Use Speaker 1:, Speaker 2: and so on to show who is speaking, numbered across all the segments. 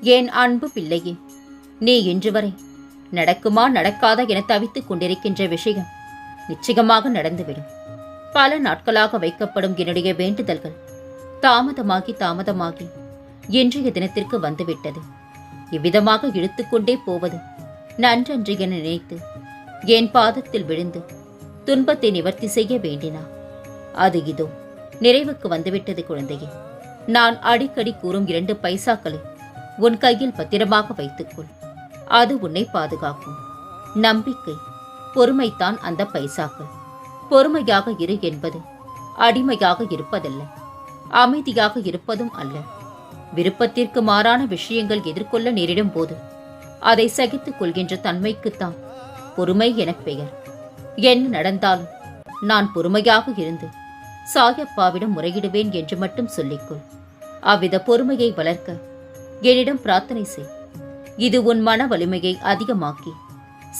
Speaker 1: என் அன்பு பிள்ளையே? நீ இன்று வரை நடக்குமா நடக்காதா என தவித்துக் கொண்டிருக்கின்ற விஷயம் நிச்சயமாக நடந்துவிடும். பல நாட்களாக வைக்கப்படும் என்னுடைய வேண்டுதல்கள் தாமதமாகி தாமதமாகி இன்றைய தினத்திற்கு வந்துவிட்டது. இவ்விதமாக இழுத்துக்கொண்டே போவது நன்றன்று என நினைத்து என் பாதத்தில் விழுந்து துன்பத்தை நிவர்த்தி செய்ய வேண்டினா? அது இதோ நிறைவுக்கு வந்துவிட்டது குழந்தையே. நான் அடிக்கடி கூறும் இரண்டு பைசாக்களை உன் கையில் பத்திரமாக வைத்துக்கொள். அது உன்னை பாதுகாக்கும். நம்பிக்கை பொறுமைத்தான் அந்த பைசாக்கள். பொறுமையாக இரு என்பது அடிமையாக இருப்பதல்ல. அமைதியாக இருப்பதும் அல்ல. விருப்பத்திற்கு மாறான விஷயங்கள் எதிர்கொள்ள நேரிடும் போது அதை சகித்துக் கொள்கின்ற தன்மைக்குத்தான் பொறுமை எனப் பெயர். என்ன நடந்தாலும் நான் பொறுமையாக இருந்து சாயப்பாவிடம் முறையிடுவேன் என்று மட்டும் சொல்லிக்கொள். அவ்வித பொறுமையை வளர்க்க என்னிடம் பிரார்த்தனை செய். இது உன் மன வலிமையை அதிகமாக்கி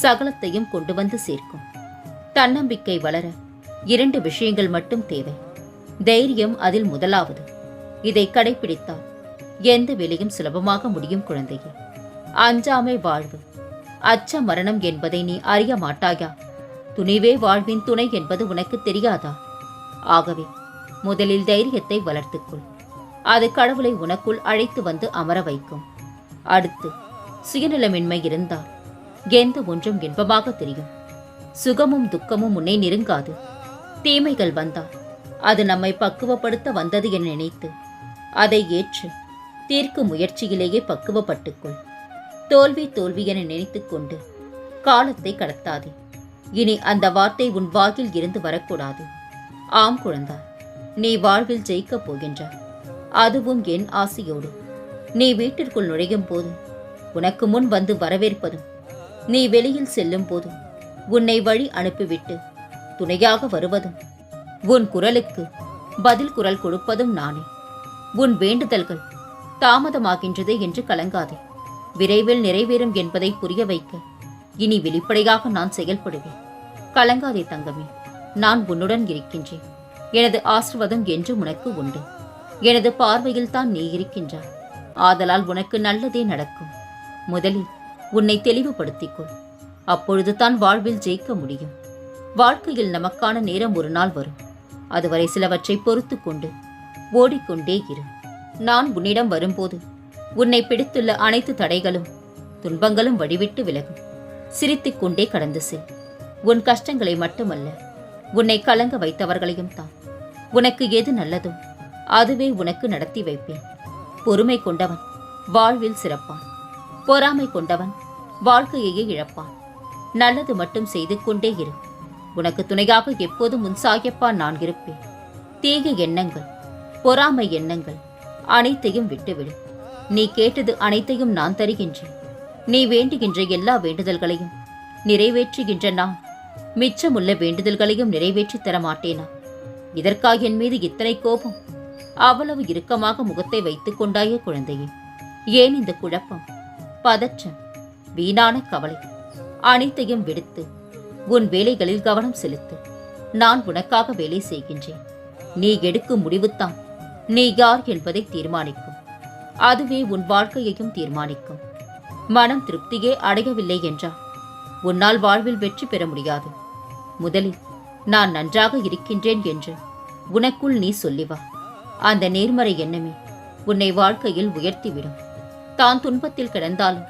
Speaker 1: சகலத்தையும் கொண்டு வந்து சேர்க்கும். தன்னம்பிக்கை வளர இரண்டு விஷயங்கள் மட்டும் தேவை. தைரியம் அதில் முதலாவது. இதை கடைபிடித்தால் எந்த வேலையும் சுலபமாக முடியும் குழந்தையே. அஞ்சாமை வாழ்வு. அச்ச மரணம் என்பதை நீ அறிய மாட்டாயா? துணிவே வாழ்வின் துணை என்பது உனக்கு தெரியாதா? ஆகவே முதலில் தைரியத்தை வளர்த்துக்கொள். அது கடவுளை உனக்குள் அழைத்து வந்து அமர வைக்கும். அடுத்து சுயநலமின்மை இருந்தால் எந்த ஒன்றும் இன்பமாக தெரியும். சுகமும் துக்கமும் உன்னை நெருங்காது. தீமைகள் வந்தால் அது நம்மை பக்குவப்படுத்த வந்தது என நினைத்து அதை ஏற்று தீர்க்கும் முயற்சியிலேயே பக்குவப்பட்டுக்கொள். தோல்வி தோல்வி என நினைத்து கொண்டு காலத்தை கடத்தாதே. இனி அந்த வார்த்தை உன் வாயில் இருந்து வரக்கூடாது. ஆம் குழந்தா நீ வாழ்வில் ஜெயிக்கப் போகின்றாய். அதுவும் என் ஆசையோடு. நீ வீட்டிற்குள் நுழையும் போது உனக்கு முன் வந்து வரவேற்பதும். நீ வெளியில் செல்லும் போதும். உன்னை வழி அனுப்பிவிட்டு துணையாக வருவதும். உன் குரலுக்கு பதில் குரல் கொடுப்பதும் நானே. உன் வேண்டுதல்கள் தாமதமாகின்றது என்று கலங்காதே. விரைவில் நிறைவேறும் என்பதை புரிய வைக்க இனி வெளிப்படையாக நான் செயல்படுவேன். கலங்காதே தங்கமே. நான் உன்னுடன் இருக்கின்றேன். எனது ஆசிர்வாதம் என்று உனக்கு உண்டு. எனது பார்வையில் தான் நீ இருக்கின்றாய். ஆதலால் உனக்கு நல்லதே நடக்கும். முதலில் உன்னை தெளிவுபடுத்திக்கொள். அப்பொழுது தான் வாழ்வில் ஜெயிக்க முடியும். வாழ்க்கையில் நமக்கான நேரம் ஒரு நாள் வரும். அதுவரை சிலவற்றை பொறுத்து கொண்டு ஓடிக்கொண்டே இரு. நான் உன்னிடம் வரும்போது உன்னை பிடித்துள்ள அனைத்து தடைகளும் துன்பங்களும் வடிவிட்டு விலகும். சிரித்துக் கொண்டே கடந்து செல். உன் கஷ்டங்களை மட்டுமல்ல உன்னை கலங்க வைத்தவர்களையும் தான் உனக்கு எது நல்லதோ அதுவே உனக்கு நடத்தி வைப்பேன். பொறுமை கொண்டவன் வாழ்வில் சிறப்பான். பொறாமை கொண்டவன் வாழ்க்கையையே இழப்பான். நல்லது மட்டும் செய்து கொண்டே இரு. உனக்கு துணையாக எப்போதும் உன் சாயப்பா நான் இருப்பேன். தீய எண்ணங்கள் பொறாமை எண்ணங்கள் அனைத்தையும் விட்டுவிடு. நீ கேட்டது அனைத்தையும் நான் தருகின்றேன். நீ வேண்டுகின்ற எல்லா வேண்டுதல்களையும் நிறைவேற்றுகின்ற நான் மிச்சமுள்ள வேண்டுதல்களையும் நிறைவேற்றித் தர மாட்டேனா இதற்காக என் மீது இத்தனை கோபம்? அவ்வளவு இறுக்கமாக முகத்தை வைத்துக் கொண்டாயே குழந்தையே. ஏன் இந்த குழப்பம்? பதற்றம் வீணான கவலை. அனைத்தையும் விடுத்து உன் வேலைகளில் கவனம் செலுத்து. நான் உனக்காக வேலை செய்கின்றேன். நீ எடுக்கும் முடிவுதான் நீ யார் என்பதை தீர்மானிக்கும். அதுவே உன் வாழ்க்கையையும் தீர்மானிக்கும். மனம் திருப்தியே அடையவில்லை என்றால் உன்னால் வாழ்வில் வெற்றி பெற முடியாது. முதலில் நான் நன்றாக இருக்கின்றேன் என்று உனக்குள் நீ சொல்லி வா அந்த நேர்மறை எண்ணமே உன்னை வாழ்க்கையில் உயர்த்திவிடும். தான் துன்பத்தில் கிடந்தாலும்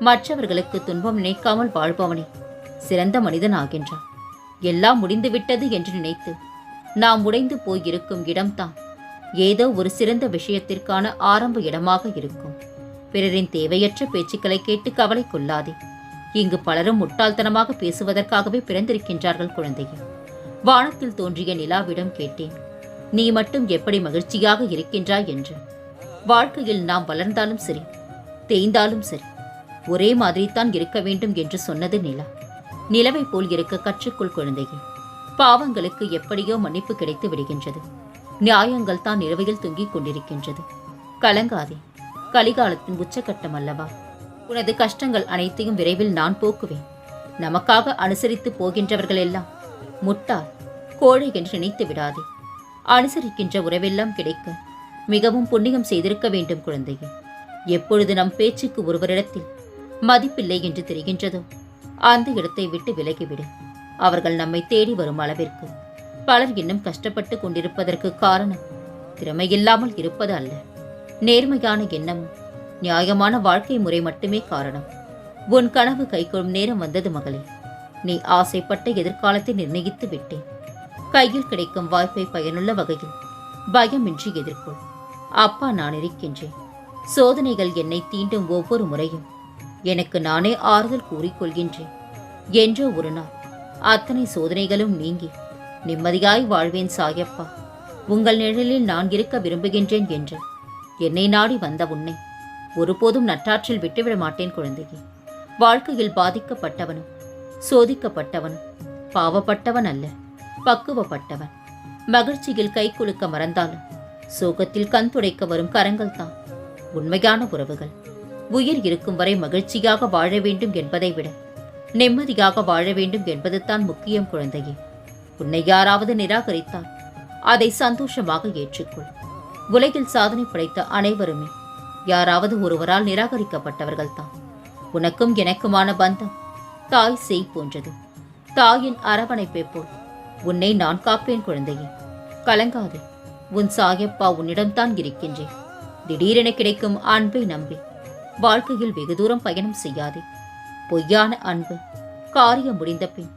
Speaker 1: மற்றவர்களுக்கு துன்பம் நினைக்காமல் வாழ்பவனே சிறந்த மனிதன் ஆகின்றான். எல்லாம் முடிந்துவிட்டது என்று நினைத்து நாம் உடைந்து போயிருக்கும் இடம்தான் ஏதோ ஒரு சிறந்த விஷயத்திற்கான ஆரம்ப இடமாக இருக்கும். பிறரின் தேவையற்ற பேச்சுக்களை கேட்டு கவலை கொள்ளாதே. இங்கு பலரும் முட்டாள்தனமாக பேசுவதற்காகவே பிறந்திருக்கின்றார்கள் குழந்தையே. வானத்தில் தோன்றிய நிலாவிடம் கேட்டேன். நீ மட்டும் எப்படி மகிழ்ச்சியாக இருக்கின்றாய் என்று. வாழ்க்கையில் நாம் வளர்ந்தாலும் சரி தேய்ந்தாலும் சரி ஒரே மாதிரித்தான் இருக்க வேண்டும் என்று சொன்னது நிலா. நிலவை போல் இருக்க கற்றுக்கொள் குழந்தையே. பாவங்களுக்கு எப்படியோ மன்னிப்பு கிடைத்து விடுகின்றது. நியாயங்கள் தான் நிலவையில் தொங்கிக் கொண்டிருக்கின்றது. கலங்காதே கலிகாலத்தின் உச்சக்கட்டம் அல்லவா? உனது கஷ்டங்கள் அனைத்தையும் விரைவில் நான் போக்குவேன். நமக்காக அனுசரித்து போகின்றவர்கள் எல்லாம் முட்டாள் கோழை என்று நினைத்து விடாதே. அனுசரிக்கின்ற உறவெல்லாம் கிடைக்க மிகவும் புண்ணியம் செய்திருக்க வேண்டும் குழந்தையே. எப்பொழுது நம் பேச்சுக்கு ஒருவரிடத்தில் மதிப்பில்லை என்று தெரிகின்றதோ அந்த இடத்தை விட்டு விலகிவிடு. அவர்கள் நம்மை தேடி வரும் அளவிற்கு பலர் இன்னும் கஷ்டப்பட்டு கொண்டிருப்பதற்கு காரணம் திறமையில்லாமல் இருப்பது அல்ல. நேர்மையான எண்ணமும் நியாயமான வாழ்க்கை முறை மட்டுமே காரணம். உன் கனவு கைகொள்ளும் நேரம் வந்தது மகளே. நீ ஆசைப்பட்ட எதிர்காலத்தை நிர்ணயித்து விட்டேன். கையில் கிடைக்கும் வாய்ப்பை பயனுள்ள வகையில். பயமின்றி எதிர்கொள். அப்பா நான் இருக்கின்றேன். சோதனைகள் என்னை தீண்டும் ஒவ்வொரு முறையும். எனக்கு நானே ஆறுதல் கூறிக்கொள்கின்றேன். என்றோ ஒரு நாள் அத்தனை சோதனைகளும் நீங்கி நிம்மதியாய் வாழ்வேன் சாயப்பா. உங்கள் நிழலில் நான் இருக்க விரும்புகின்றேன் என்று என்னை நாடி வந்த உன்னை ஒருபோதும் நட்டாற்றில் விட்டுவிட மாட்டேன் குழந்தையே. வாழ்க்கையில் பாதிக்கப்பட்டவனும் சோதிக்கப்பட்டவனும் பாவப்பட்டவன் அல்ல. பக்குவப்பட்டவன். மகிழ்ச்சியில் கை குலுக்க மறந்தாலும் சோகத்தில் கண் துடைக்க வரும் கரங்கள் தான் உண்மையான உறவுகள். உயிர் இருக்கும் வரை மகிழ்ச்சியாக வாழ வேண்டும் என்பதை விட நிம்மதியாக வாழ வேண்டும் என்பது தான் முக்கியம் குழந்தையே. உன்னை யாராவது நிராகரித்தால் அதை சந்தோஷமாக ஏற்றுக்கொள். உலகில் சாதனை படைத்த அனைவருமே யாராவது ஒருவரால் நிராகரிக்கப்பட்டவர்கள்தான் உனக்கும் எனக்குமான பந்தம் தாய் செய் போன்றது. தாயின் அரவணைப்பை போல் உன்னை நான் காப்பேன் குழந்தையே. கலங்காதே. உன் சாயப்பா உன்னிடம்தான் இருக்கின்றேன். திடீரென கிடைக்கும் அன்பை நம்பி. வாழ்க்கையில் வெகு தூரம் பயணம் செய்யாதே. பொய்யான அன்பு. காரியம் முடிந்த பின்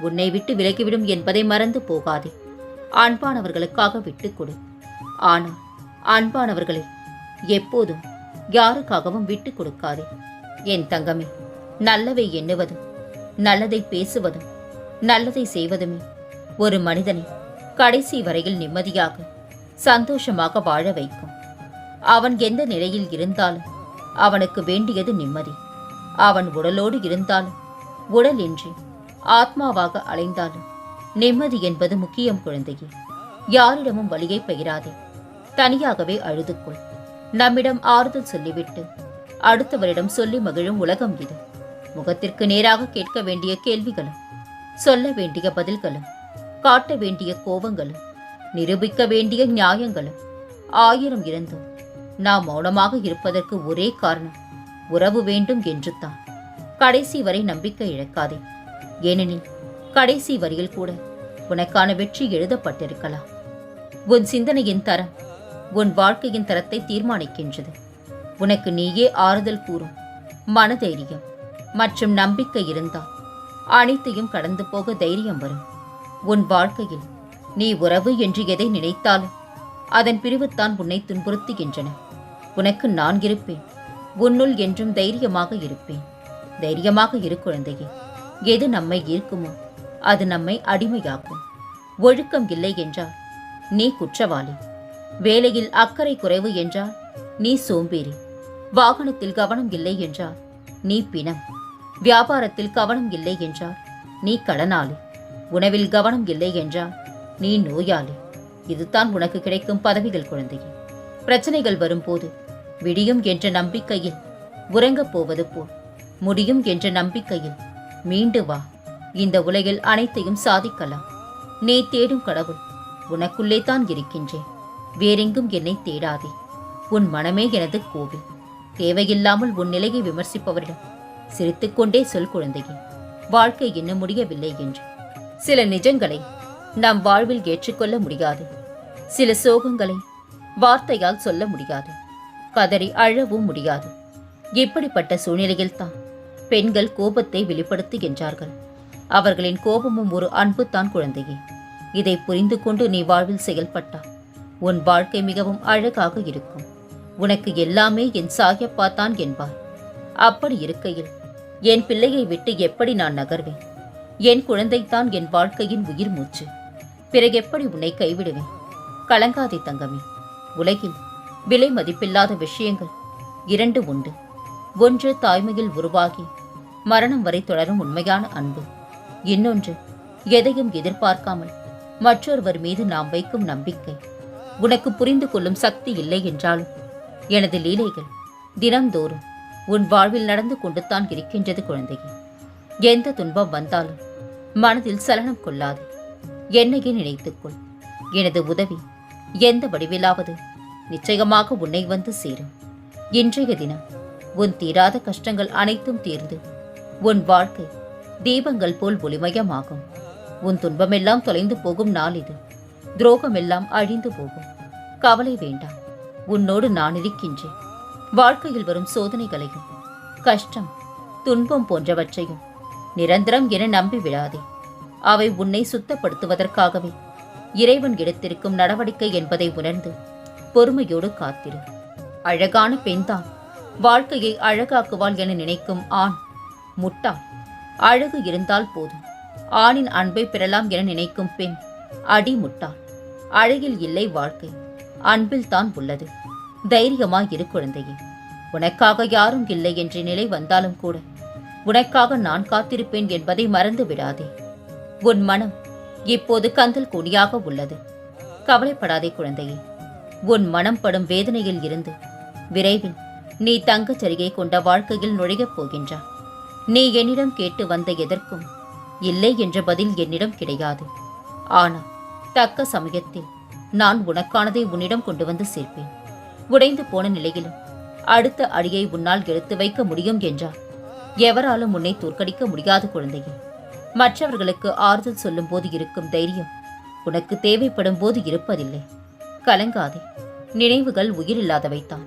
Speaker 1: உன்னை விட்டு விலகிவிடும் என்பதை மறந்து போகாதே. அன்பானவர்களுக்காக விட்டுக் கொடு. ஆனால் அன்பானவர்களை எப்போதும் யாருக்காகவும் விட்டுக் கொடுக்காதே. என் தங்கமே நல்லவை எண்ணுவதும் நல்லதை பேசுவதும் நல்லதை செய்வதுமே ஒரு மனிதனை கடைசி வரையில் நிம்மதியாக சந்தோஷமாக வாழ வைக்கும். அவன் எந்த நிலையில் இருந்தாலும் அவனுக்கு வேண்டியது நிம்மதி. அவன் உடலோடு இருந்தாலும் உடலின்றி ஆத்மாவாக அலைந்தாலும் நிம்மதி என்பது முக்கியம் குழந்தையே. யாரிடமும் வழியை பகிராதே தனியாகவே அழுதுகொள். நம்மிடம் ஆறுதல் சொல்லிவிட்டு அடுத்தவரிடம் சொல்லி மகிழும் உலகம் இது. முகத்திற்கு நேராக கேட்க வேண்டிய கேள்விகளும் சொல்ல வேண்டிய பதில்களும் காட்ட வேண்டிய கோபங்களும் நிரூபிக்க வேண்டிய நியாயங்களும் ஆயிரம் இருந்தும் நாம் மௌனமாக இருப்பதற்கு ஒரே காரணம் உறவு வேண்டும் என்று தான் கடைசி வரை நம்பிக்கை இழக்காதே. ஏனெனில் கடைசி வரியில் கூட உனக்கான வெற்றி எழுதப்பட்டிருக்கலாம். உன் சிந்தனையின் தரம் உன் வாழ்க்கையின் தரத்தை தீர்மானிக்கின்றது. உனக்கு நீயே ஆறுதல் கூறும் மனதைரியம் மற்றும் நம்பிக்கை இருந்தால் அனைத்தையும் கடந்து போக தைரியம் வரும். உன் வாழ்க்கையில் நீ உறவு என்று எதை நினைத்தாலும் அதன் பிரிவுத்தான் உன்னை துன்புறுத்துகின்றன. உனக்கு நான் இருப்பேன். உன்னுள் என்றும் தைரியமாக இருப்பேன். தைரியமாக இரு குழந்தையே. எது நம்மை ஈர்க்குமோ அது நம்மை அடிமையாக்கும். ஒழுக்கம் இல்லை என்றால் நீ குற்றவாளி. வேலையில் அக்கறை குறைவு என்றால் நீ சோம்பேறி. வாகனத்தில் கவனம் இல்லை என்றால் நீ பிணம். வியாபாரத்தில் கவனம் இல்லை என்றால் நீ கடனாளி. உணவில் கவனம் இல்லை என்றால் நீ நோயாளி. இதுதான் உனக்கு கிடைக்கும் பதவிகள் குழந்தையே. பிரச்சனைகள் வரும்போது விடியும் என்ற நம்பிக்கையில் உறங்கப் போவது போல் முடியும் என்ற நம்பிக்கையில் மீண்டு வா. இந்த உலகில் அனைத்தையும் சாதிக்கலாம். நீ தேடும் கடவுள் உனக்குள்ளே தான் இருக்கின்றேன். வேறெங்கும் என்னை தேடாதே. உன் மனமே எனது கோவில். தேவையில்லாமல் உன் நிலையை விமர்சிப்பவரிடம் சிரித்துக்கொண்டே சொல் குழந்தையே. வாழ்க்கை இன்னும் முடியவில்லை என்று. சில நிஜங்களை நாம் வாழ்வில் ஏற்றுக்கொள்ள முடியாது. சில சோகங்களை வார்த்தையால் சொல்ல முடியாது. கதறி அழவும் முடியாது. இப்படிப்பட்ட சூழ்நிலையில்தான் பெண்கள் கோபத்தை வெளிப்படுத்துகின்றார்கள். அவர்களின் கோபமும் ஒரு அன்பு தான் குழந்தையே. இதை புரிந்து கொண்டு நீ வாழ்வில் செயல்பட்டால் உன் வாழ்க்கை மிகவும் அழகாக இருக்கும். உனக்கு எல்லாமே என் சாயப்பா தான் என்பார். அப்படி இருக்கையில் என் பிள்ளையை விட்டு எப்படி நான் நகர்வேன்? என் குழந்தைத்தான் என் வாழ்க்கையின் உயிர் மூச்சு. பிறகு எப்படி உன்னை கைவிடுவேன்? கலங்காதே தங்கமே. உலகில் விலை மதிப்பில்லாத விஷயங்கள் இரண்டு உண்டு. ஒன்று தாய்மையில் உருவாகி மரணம் வரை தொடரும் உண்மையான அன்பு. இன்னொன்று எதையும் எதிர்பார்க்காமல் மற்றொருவர் மீது நாம் வைக்கும் நம்பிக்கை. உனக்கு புரிந்து கொள்ளும் சக்தி இல்லை என்றாலும் எனது லீலைகள் தினம்தோறும் உன் வாழ்வில் நடந்து கொண்டுதான் இருக்கின்றது குழந்தையே. எந்த துன்பம் வந்தாலும் மனதில் சலனம் கொள்ளாது. என்னையே நினைத்துக்கொள் எனது உதவி எந்த வடிவிலாவது நிச்சயமாக உன்னை வந்து சேரும். இன்றைய தினம் உன் தீராத கஷ்டங்கள் அனைத்தும் தீர்ந்து உன் வாழ்க்கை தீபங்கள் போல் ஒளிமயமாகும். உன் துன்பமெல்லாம் தொலைந்து போகும் நாள் இது. துரோகமெல்லாம் அழிந்து போகும். கவலை வேண்டாம். உன்னோடு நான் இருக்கின்றேன். வாழ்க்கையில் வரும் சோதனைகளையும் கஷ்டம் துன்பம் போன்றவற்றையும் நிரந்தரம் என நம்பி விடாதே அவை உன்னை சுத்தப்படுத்துவதற்காகவே. இறைவன் எடுத்திருக்கும் நடவடிக்கை என்பதை உணர்ந்து பொறுமையோடு காத்திரு. அழகான பெண்தான். வாழ்க்கையை அழகாக்குவாள் என நினைக்கும் ஆண் முட்டாள். அழகு இருந்தால் போதும். ஆணின் அன்பை பெறலாம் என நினைக்கும் பெண் அடி முட்டாள் அழகில் இல்லை வாழ்க்கை. அன்பில் தான் உள்ளது. தைரியமாய் இரு குழந்தையே. உனக்காக யாரும் இல்லை என்ற நிலை வந்தாலும் கூட உனக்காக நான் காத்திருப்பேன் என்பதை மறந்து விடாதே உன் மனம் இப்போது கந்தல் கொடியாக உள்ளது. கவலைப்படாதே குழந்தையே. உன் மனம் படும் வேதனையில் இருந்து விரைவில் நீ தங்கச் சரிகை கொண்ட வாழ்க்கையில் நுழையப் போகின்றாய் நீ என்னிடம் கேட்டு வந்த எதற்கும் இல்லை என்ற பதில் என்னிடம் கிடையாது. ஆனால் தக்க சமயத்தில் நான் உனக்கானதை உன்னிடம் கொண்டு வந்து சேர்ப்பேன். உடைந்து போன நிலையிலும் அடுத்த அடியை உன்னால் எடுத்து வைக்க முடியும் என்றால் எவராலும் உன்னை தோற்கடிக்க முடியாத குழந்தையே. மற்றவர்களுக்கு ஆறுதல் சொல்லும் போது இருக்கும் தைரியம் உனக்கு தேவைப்படும் போது இருப்பதில்லை. கலங்காதே. நினைவுகள் உயிரில்லாதவைத்தான்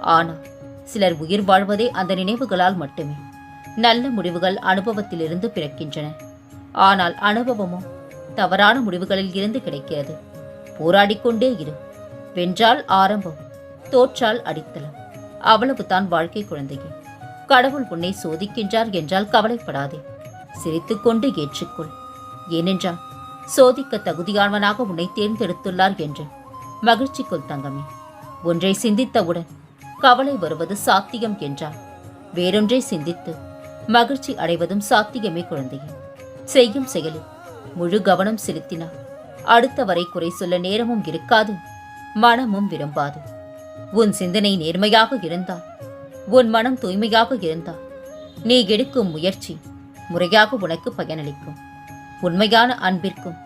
Speaker 1: ஆனால் சிலர் உயிர் வாழ்வதே அந்த நினைவுகளால் மட்டுமே. நல்ல முடிவுகள் அனுபவத்திலிருந்து பிறக்கின்றன. ஆனால் அனுபவமோ தவறான முடிவுகளில் இருந்து கிடைக்கிறது. போராடிக்கொண்டே இரு. வென்றால் ஆரம்பம் தோற்றால் அடித்தளம். அவ்வளவுதான் வாழ்க்கை குழந்தைகள் கடவுள் உன்னை சோதிக்கின்றார் என்றால் கவலைப்படாதே. சிரித்துக்கொண்டு ஏற்றுக்கொள். ஏனென்றால் சோதிக்க தகுதியானவனாக உன்னை தேர்ந்தெடுத்துள்ளார் என்று. மகிழ்ச்சிக்குள் தங்கமே. ஒன்றை சிந்தித்தவுடன் கவலை வருவது சாத்தியம் என்றால் வேறொன்றை சிந்தித்து மகிழ்ச்சி அடைவதும் சாத்தியமே குழந்தையே. செய்யும் செயலில் முழு கவனம் செலுத்தினார் அடுத்தவரை குறை சொல்ல நேரமும் இருக்காது மனமும் விரும்பாது. உன் சிந்தனை நேர்மையாக இருந்தால் உன் மனம் தூய்மையாக இருந்தால் நீ எடுக்கும் முயற்சி முறையாக உனக்கு பயனளிக்கும். உண்மையான அன்பிற்கும்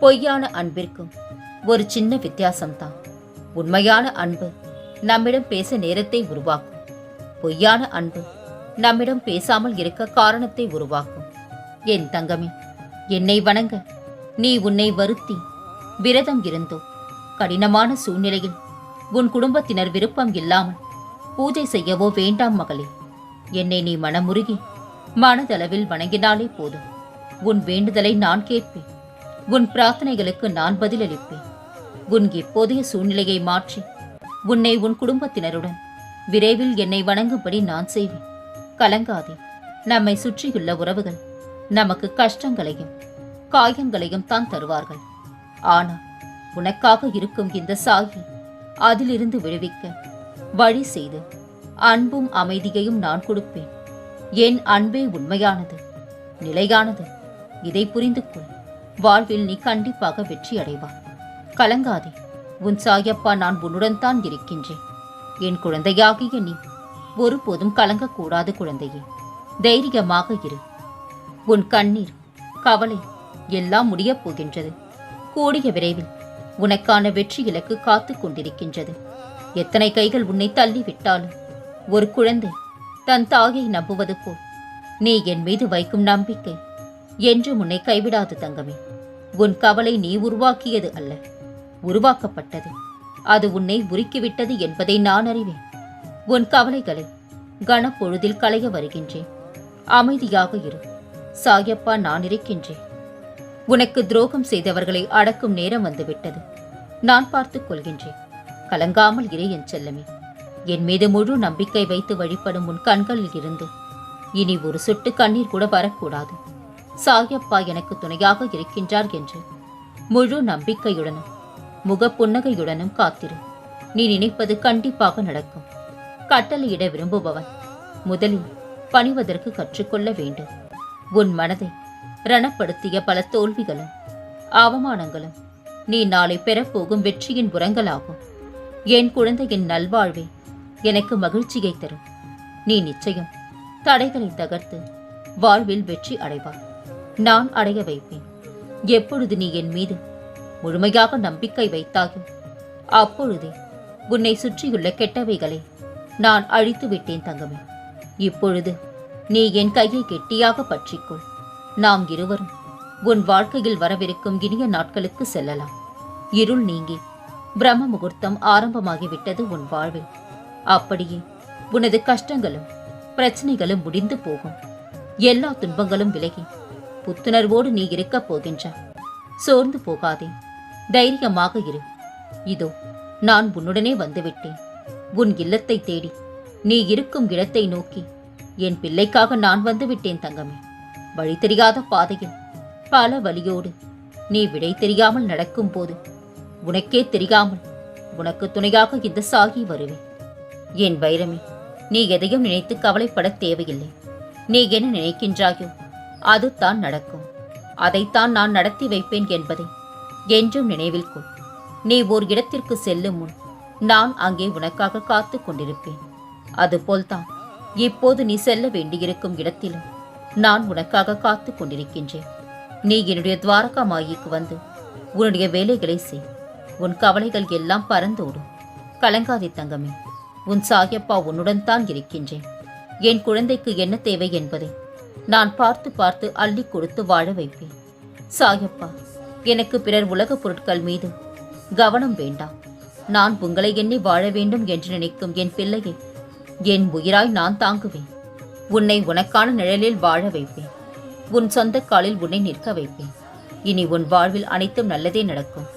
Speaker 1: பொய்யான அன்பிற்கும் ஒரு சின்ன வித்தியாசம்தான். உண்மையான அன்பு நம்மிடம் பேச நேரத்தை உருவாக்கும். பொய்யான அன்பு நம்மிடம் பேசாமல் இருக்க காரணத்தை உருவாக்கும். என் தங்கமே என்னை வணங்க. நீ உன்னை வருத்தி விரதம் இருந்தோ. கடினமான சூழ்நிலையில் உன் குடும்பத்தினர் விருப்பம் இல்லாமல் பூஜை செய்யவோ வேண்டாம் மகளே. என்னை நீ மனமுருகி மனதளவில் வணங்கினாலே போதும். உன் வேண்டுதலை நான் கேட்பேன். உன் பிரார்த்தனைகளுக்கு நான் பதிலளிப்பேன் உன் இப்போதைய சூழ்நிலையை மாற்றி உன்னை உன் குடும்பத்தினருடன் விரைவில் என்னை வணங்கும்படி நான் செய்வேன். கலங்காதே. நம்மை சுற்றியுள்ள உறவுகள் நமக்கு கஷ்டங்களையும் காயங்களையும் தான் தருவார்கள். ஆனால் உனக்காக இருக்கும் இந்த சாகி அதிலிருந்து விடுவிக்க வழி செய்து. அன்பும் அமைதியையும் நான் கொடுப்பேன். என் அன்பே உண்மையானது நிலையானது. இதை புரிந்து கொள். வாழ்வில் நீ கண்டிப்பாக வெற்றி அடைவாய். கலங்காதே. உன் சாயப்பா நான் உன்னுடன் தான் இருக்கின்றேன். என் குழந்தையாகிய நீ ஒருபோதும் கலங்கக்கூடாது குழந்தையே. தைரியமாக இரு. உன் கண்ணீர் கவலை எல்லாம் முடியப் போகின்றது. கூடிய விரைவில் உனக்கான வெற்றி இலக்கு காத்துக் கொண்டிருக்கின்றது. எத்தனை கைகள் உன்னை தள்ளிவிட்டாலும்? ஒரு குழந்தை தன் தாயை நம்புவது போல். நீ என் மீது வைக்கும் நம்பிக்கை என்று உன்னை கைவிடாது தங்கமே. உன் கவலை நீ உருவாக்கியது அல்ல. உருவாக்கப்பட்டது. அது உன்னை உருக்கிவிட்டது என்பதை நான் அறிவேன். உன் கவலைகளை கனப்பொழுதில் களைய வருகின்றேன். அமைதியாக இரு. சாயப்பா நான் இருக்கின்றேன். உனக்கு துரோகம் செய்தவர்களை அடக்கும் நேரம் வந்துவிட்டது. நான் பார்த்துக் கொள்கின்றேன். கலங்காமல் இரு என் செல்லமே. என் மீது முழு நம்பிக்கை வைத்து வழிபடும் உன் கண்களில் இருந்து இனி ஒரு சொட்டு கண்ணீர் கூட வரக்கூடாது. சாயப்பா எனக்கு துணையாக இருக்கின்றார் என்று முழு நம்பிக்கையுடனும் முகப்புன்னகையுடனும் காத்திரு. நீ நினைப்பது கண்டிப்பாக நடக்கும். கட்டளையிட விரும்புபவன் முதலில் பணிவதற்கு கற்றுக்கொள்ள வேண்டும். உன் மனதை ரணப்படுத்திய பல தோல்விகளும் அவமானங்களும் நீ நாளை பெறப்போகும் வெற்றியின் உரங்களாகும். என் குழந்தையின் நல்வாழ்வே எனக்கு மகிழ்ச்சியை தரும். நீ நிச்சயம் தடைகளை தகர்த்து வாழ்வில் வெற்றி அடைவாய். நான் அடைய வைப்பேன். எப்பொழுது நீ என் மீது முழுமையாக நம்பிக்கை வைத்தாயோ அப்பொழுதே உன்னை சுற்றியுள்ள கெட்டவைகளை நான் அழித்து விட்டேன் தங்கமே. இப்பொழுது நீ என் கையை கெட்டியாக பற்றிக்கொள். நாம் இருவரும் உன் வாழ்க்கையில் வரவிருக்கும் இனிய நாட்களுக்கு செல்லலாம். இருள் நீங்கி பிரம்ம முகூர்த்தம் ஆரம்பமாகிவிட்டது உன் வாழ்வில். அப்படியே உனது கஷ்டங்களும் பிரச்சனைகளும் முடிந்து போகும். எல்லா துன்பங்களும் விலகி புத்துணர்வோடு நீ இருக்கப் போகின்றாய் சோர்ந்து போகாதே. தைரியமாக இரு. இதோ நான் உன்னுடனே வந்துவிட்டேன். உன் இல்லத்தை தேடி நீ இருக்கும் இடத்தை நோக்கி என் பிள்ளைக்காக நான் வந்துவிட்டேன் தங்கமே. வழி தெரியாத பாதையில் பல வழியோடு நீ விடை தெரியாமல் நடக்கும்போது உனக்கே தெரியாமல் உனக்கு துணையாக இந்த சாகி வருவேன். என் வைரமே நீ எதையும் நினைத்து கவலைப்பட தேவையில்லை. நீ என்ன நினைக்கின்றாயோ அதுதான் நடக்கும். அதைத்தான் நான் நடத்தி வைப்பேன் என்பதை என்றும் நினைவில் கொள். நீ ஓர் இடத்திற்கு செல்லும் முன் நான் அங்கே உனக்காக காத்து கொண்டிருப்பேன். அதுபோல்தான் இப்போது நீ செல்ல வேண்டியிருக்கும் இடத்திலும் நான் உனக்காக காத்து கொண்டிருக்கின்றேன். நீ என்னுடைய துவாரகா மாயிக்கு வந்து உன்னுடைய வேலைகளை செய். உன் கவலைகள் எல்லாம் பறந்தோடும். கலங்காதே தங்கமே. உன் சாயப்பா உன்னுடன் தான் இருக்கின்றேன். என் குழந்தைக்கு என்ன தேவை என்பதை நான் பார்த்து பார்த்து அள்ளி கொடுத்து வாழ வைப்பேன். சாயப்பா எனக்கு பிறர் உலகப் பொருட்கள் மீது கவனம் வேண்டாம். நான் உங்களை எண்ணி வாழ வேண்டும் என்று நினைக்கும் என் பிள்ளையை என் உயிராய் நான் தாங்குவேன். உன்னை உனக்கான நிழலில் வாழ வைப்பேன். உன் சொந்த காலில் உன்னை நிற்க வைப்பேன். இனி உன் வாழ்வில் அனைத்தும் நல்லதே நடக்கும்.